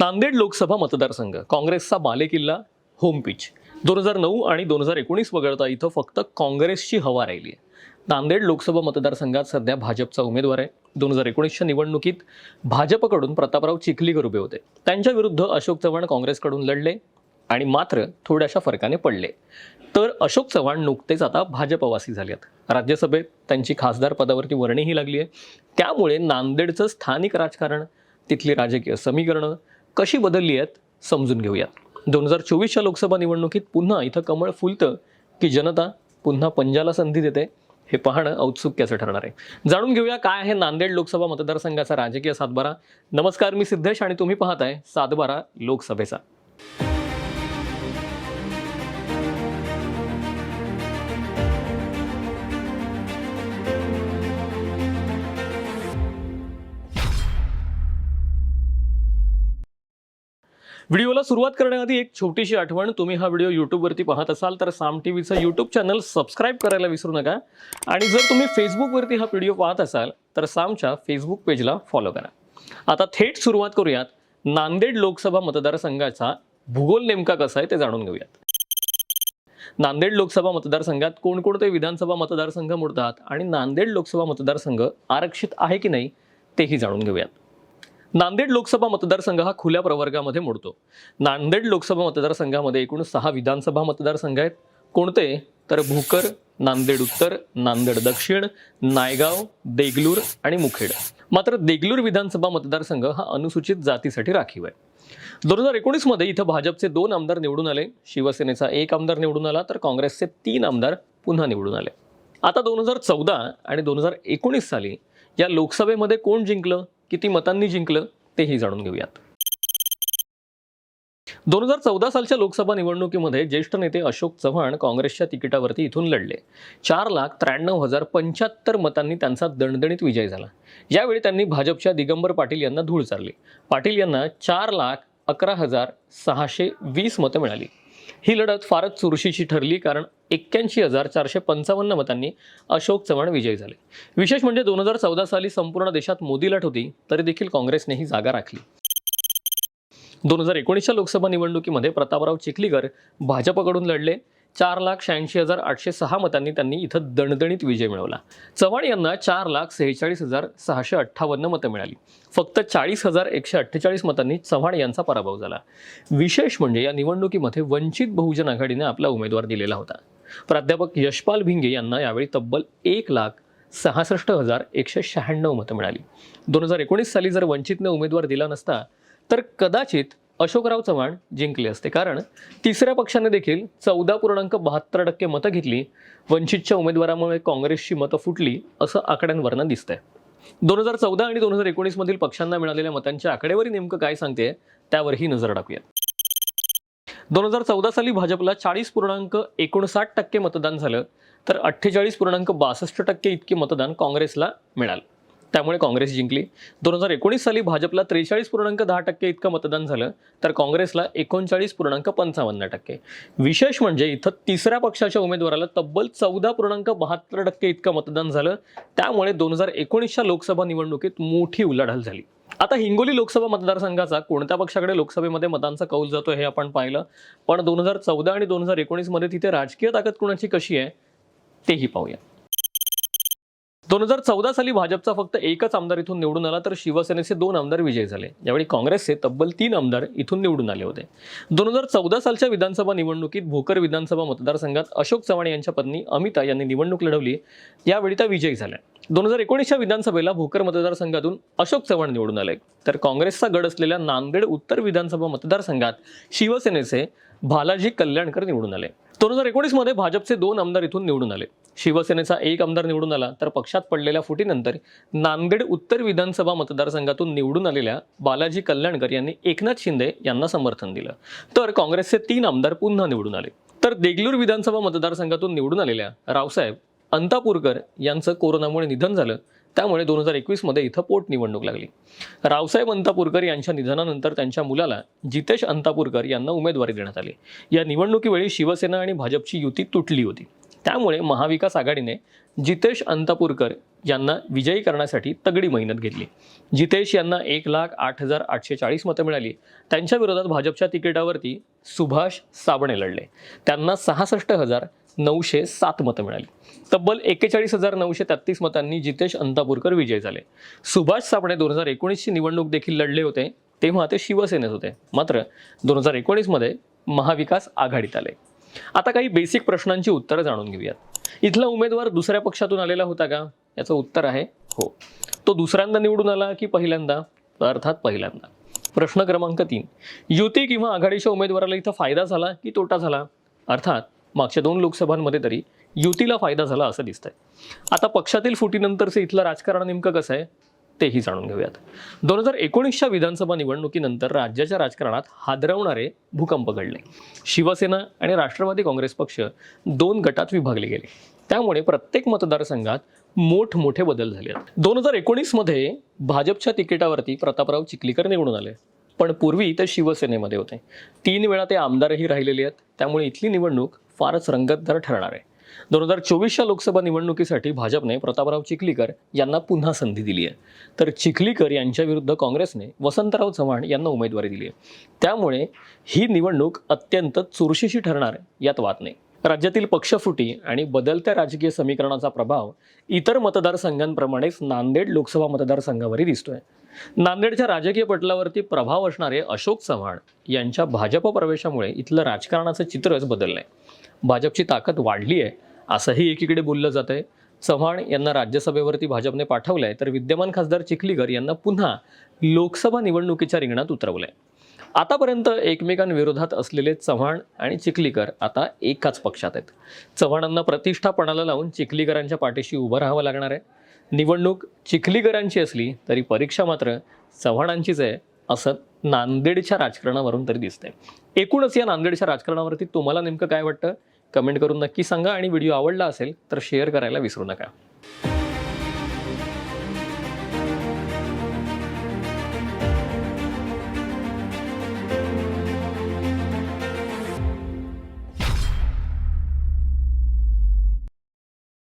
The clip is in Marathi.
नांदेड लोकसभा मतदारसंघ काँग्रेसचा बालेकिल्ला होम पिच दोन हजार नऊ आणि दोन हजार एकोणीस वगळता इथं फक्त काँग्रेसची हवा राहिली आहे नांदेड लोकसभा मतदारसंघात सध्या भाजपचा उमेदवार आहे. दोन हजार एकोणीसच्या निवडणुकीत भाजपकडून प्रतापराव चिखलीकर उभे होते. त्यांच्या विरुद्ध अशोक चव्हाण काँग्रेसकडून लढले आणि मात्र थोड्याशा फरकाने पडले. तर अशोक चव्हाण नुकतेच आता भाजपवासी झाले आहेत राज्यसभेत त्यांची खासदार पदावरती वर्णीही लागली आहे त्यामुळे नांदेडचं स्थानिक राजकारण तिथली राजकीय समीकरणं कशी बदलली आहेत समजून घेऊयात दोन हजार चोवीसच्या लोकसभा निवडणुकीत पुन्हा इथं कमळ फुलतं की जनता पुन्हा पंजाला संधी देते हे पाहणं औत्सुक्याचं ठरणार आहे. जाणून घेऊया काय आहे नांदेड लोकसभा मतदारसंघाचा राजकीय सातबारा. नमस्कार मी सिद्धेश आणि तुम्ही पाहताय सातबारा लोकसभेचा. व्हिडिओला सुरुवात करण्याआधी एक छोटीशी आठवण. तुम्ही हा व्हिडिओ यूट्यूबवरती पाहत असाल तर साम टी व्हीचं यूट्यूब चॅनल सबस्क्राईब करायला विसरू नका. आणि जर तुम्ही फेसबुकवरती हा व्हिडिओ पाहत असाल तर सामच्या फेसबुक पेजला फॉलो करा. आता थेट सुरुवात करूयात. नांदेड लोकसभा मतदारसंघाचा भूगोल नेमका कसा आहे ते जाणून घेऊयात. नांदेड लोकसभा मतदारसंघात कोणकोणते विधानसभा मतदारसंघ मोडतात आणि नांदेड लोकसभा मतदारसंघ आरक्षित आहे की नाही तेही जाणून घेऊयात. नांदेड लोकसभा मतदारसंघ हा खुल्या प्रवर्गामध्ये मोडतो. नांदेड लोकसभा मतदारसंघामध्ये एकूण सहा विधानसभा मतदारसंघ आहेत. कोणते? तर भोकर नांदेड उत्तर नांदेड दक्षिण नायगाव देगलूर आणि मुखेड. मात्र देगलूर विधानसभा मतदारसंघ हा अनुसूचित जातीसाठी राखीव आहे. दोन हजार एकोणीसमध्ये इथं भाजपचे दोन आमदार निवडून आले. शिवसेनेचा एक आमदार निवडून आला तर काँग्रेसचे तीन आमदार पुन्हा निवडून आले. आता दोन हजार चौदा आणि दोन हजार एकोणीस साली या लोकसभेमध्ये कोण जिंकलं? किती मतांनी जिंकलं तेही जाणून घेऊयात. दोन हजार चौदा सालच्या लोकसभा निवडणुकीमध्ये ज्येष्ठ नेते अशोक चव्हाण काँग्रेसच्या तिकिटावरती इथून लढले. चार लाख त्र्याण्णव हजार पंच्याहत्तर मतांनी त्यांचा दणदणीत विजय झाला. यावेळी त्यांनी भाजपच्या दिगंबर पाटील यांना धूळ चारली. पाटील यांना चार लाख अकरा हजार सहाशे वीस मतं मिळाली. ही लढत फारच चुरशीची ठरली कारण एक्क्याऐंशी हजार चारशे पंचावन्न मतांनी अशोक चव्हाण विजयी झाले. विशेष म्हणजे दोन हजार चौदा साली संपूर्ण देशात मोदी लढ होती तरी देखील काँग्रेसने ही जागा राखली. दोन हजार एकोणीसच्या लोकसभा निवडणुकीमध्ये प्रतापराव चिखलीकर भाजपकडून लढले चार लाख शहाऐंशी हजार आठशे सहा मतांनी त्यांनी इथं दणदणीत विजय मिळवला. चव्हाण यांना चार लाख सेहेचाळीस हजार सहाशे अठ्ठावन्न मतं मिळाली. फक्त चाळीस हजार एकशे अठ्ठेचाळीस मतांनी चव्हाण यांचा पराभव झाला. विशेष म्हणजे या निवडणुकीमध्ये वंचित बहुजन आघाडीने आपला उमेदवार दिलेला होता. प्राध्यापक यशपाल भिंगे यांना यावेळी तब्बल एक लाख सहासष्ट हजार एकशे शहाण्णव मतं मिळाली. दोन हजार एकोणीस साली जर वंचितने उमेदवार दिला नसता तर कदाचित अशोकराव चव्हाण जिंकले असते. कारण तिसऱ्या पक्षाने देखील चौदा पूर्णांक बहात्तर टक्के मतं घेतली. वंचितच्या उमेदवारामुळे काँग्रेसची मतं फुटली असं आकड्यांवरनं दिसतंय. दोन हजार चौदा आणि दोन हजार एकोणीसमधील पक्षांना मिळालेल्या मतांच्या आकडेवारी नेमकं काय सांगते त्यावरही नजर टाकूया दोन हजार चौदा साली भाजपला चाळीस पूर्णांक एकोणसाठ टक्के मतदान झालं तर अठ्ठेचाळीस पूर्णांक बासष्ट टक्के इतके मतदान काँग्रेसला मिळालं. त्यामुळे काँग्रेस जिंकली. दोन हजार एकोणीस साली भाजपला त्रेचाळीस पूर्णांक दहा टक्के इतकं मतदान झालं तर काँग्रेसला एकोणचाळीस पूर्णांक पंचावन्न टक्के. विशेष म्हणजे इथं तिसऱ्या पक्षाच्या उमेदवाराला तब्बल चौदा पूर्णांक बहात्तर टक्के इतकं मतदान झालं. त्यामुळे दोन हजार एकोणीसच्या लोकसभा निवडणुकीत मोठी उलाढाल झाली. आता हिंगोली लोकसभा मतदारसंघाचा कोणत्या पक्षाकडे लोकसभेमध्ये मतांचा कौल जातो हे आपण पाहिलं. पण दोन हजार चौदा आणि दोन हजार एकोणीसमध्ये तिथे राजकीय ताकद कुणाची कशी आहे तेही पाहूया. दोन हजार चौदा साली भाजपचा फक्त एकच आमदार इथून निवडून आला तर शिवसेनेचे दोन आमदार विजयी झाले. यावेळी काँग्रेसचे तब्बल तीन आमदार इथून निवडून आले होते. दोन हजार चौदा सालच्या विधानसभा निवडणुकीत भोकर विधानसभा मतदारसंघात अशोक चव्हाण यांच्या पत्नी अमिता यांनी निवडणूक लढवली. यावेळी त्या विजयी झाल्या. दोन हजार एकोणीसच्या विधानसभेला भोकर मतदारसंघातून अशोक चव्हाण निवडून आले. तर काँग्रेसचा गड असलेल्या नांदेड उत्तर विधानसभा मतदारसंघात शिवसेनेचे भालाजी कल्याणकर निवडून आले. दोन हजार एकोणीसमध्ये भाजपचे दोन आमदार इथून निवडून आले. शिवसेनेचा एक आमदार निवडून आला तर पक्षात पडलेल्या फुटीनंतर नांदेड उत्तर विधानसभा मतदारसंघातून निवडून आलेल्या बालाजी कल्याणकर यांनी एकनाथ शिंदे यांना समर्थन दिलं. तर काँग्रेसचे तीन आमदार पुन्हा निवडून आले. तर देगलूर विधानसभा मतदारसंघातून निवडून आलेल्या रावसाहेब अंतापूरकर यांचं कोरोनामुळे निधन झालं. त्यामुळे दोन हजार एकवीसमध्ये इथं पोटनिवडणूक लागली. रावसाहेब अंतापूरकर यांच्या निधनानंतर त्यांच्या मुलाला जितेश अंतापूरकर यांना उमेदवारी देण्यात आली. या निवडणुकीवेळी शिवसेना आणि भाजपची युती तुटली होती. त्यामुळे महाविकास आघाडीने जितेश अंतापूरकर यांना विजयी करण्यासाठी तगडी मेहनत घेतली. जितेश यांना एक लाख आठ हजार आठशे चाळीस मतं मिळाली. त्यांच्या विरोधात भाजपच्या तिकिटावरती सुभाष साबणे लढले. त्यांना सहासष्ट हजार नऊशे सात मतं मिळाली. तब्बल एक्केचाळीस हजार नऊशे तेहतीस मतांनी जितेश अंतापूरकर विजयी झाले. सुभाष साबणे दोन हजार एकोणीसची निवडणूक देखील लढले होते तेव्हा ते शिवसेनेत होते. मात्र दोन हजार एकोणीसमध्ये महाविकास आघाडीत आले. आता काही बेसिक प्रश्नांची उत्तरं जाणून घेऊयात. इथला उमेदवार दुसऱ्या पक्षातून आलेला होता का? याचं उत्तर आहे हो. तो दुसऱ्यांदा निवडून आला की पहिल्यांदा? अर्थात पहिल्यांदा. प्रश्न क्रमांक तीन. युती किंवा आघाडीच्या उमेदवाराला इथं फायदा झाला की तोटा झाला? अर्थात मागच्या दोन लोकसभांमध्ये तरी युतीला फायदा झाला असं दिसतंय. आता पक्षातील फुटीनंतरचं इथलं राजकारण नेमकं कसं आहे? तेही जाणून घेऊयात. दोन हजार एकोणीसच्या विधानसभा निवडणुकीनंतर राज्याच्या राजकारणात हादरवणारे भूकंप घडले. शिवसेना आणि राष्ट्रवादी काँग्रेस पक्ष दोन गटात विभागले गेले. त्यामुळे प्रत्येक मतदारसंघात मोठमोठे बदल झाले आहेत. दोन हजार एकोणीसमध्ये भाजपच्या तिकिटावरती प्रतापराव चिखलीकर निवडून आले. पण पूर्वी ते शिवसेनेमध्ये होते. तीन वेळा ते आमदारही राहिलेले आहेत. त्यामुळे इथली निवडणूक फारच रंगतदार ठरणार आहे. दोन हजार चोवीसच्या लोकसभा निवडणुकीसाठी भाजपने प्रतापराव चिखलीकर यांना पुन्हा संधी दिली आहे. तर चिखलीकर यांच्या विरुद्ध काँग्रेसने वसंतराव चव्हाण यांना उमेदवारी दिली आहे. त्यामुळे ही निवडणूक अत्यंत चुरशीशी ठरणार यात वाद नाही. राज्यातील पक्षफुटी आणि बदलत्या राजकीय समीकरणाचा प्रभाव इतर मतदारसंघांप्रमाणेच नांदेड लोकसभा मतदारसंघावरही दिसतोय. नांदेडच्या राजकीय पटलावरती प्रभाव असणारे अशोक चव्हाण यांच्या भाजप प्रवेशामुळे इथलं राजकारणाचं चित्रच बदललंय. भाजपची ताकद वाढली आहे असंही एकीकडे बोललं जात आहे चव्हाण यांना राज्यसभेवरती भाजपने पाठवलं आहे तर विद्यमान खासदार चिखलीकर यांना पुन्हा लोकसभा निवडणुकीच्या रिंगणात उतरवलं आहे आतापर्यंत एकमेकांविरोधात असलेले चव्हाण आणि चिखलीकर आता एकाच पक्षात आहेत. चव्हाणांना प्रतिष्ठापणाला लावून चिखलीकरांच्या पाठीशी उभं राहावं लागणार आहे. निवडणूक चिखलीकरांची असली तरी परीक्षा मात्र चव्हाणांचीच आहे असं नांदेडच्या राजकारणावरून तरी दिसतंय. एकूणच या नांदेडच्या राजकारणावरती तुम्हाला नेमकं काय वाटतं? कमेंट करून नक्की सांगा आणि व्हिडिओ आवडला असेल तर शेअर करायला विसरू नका.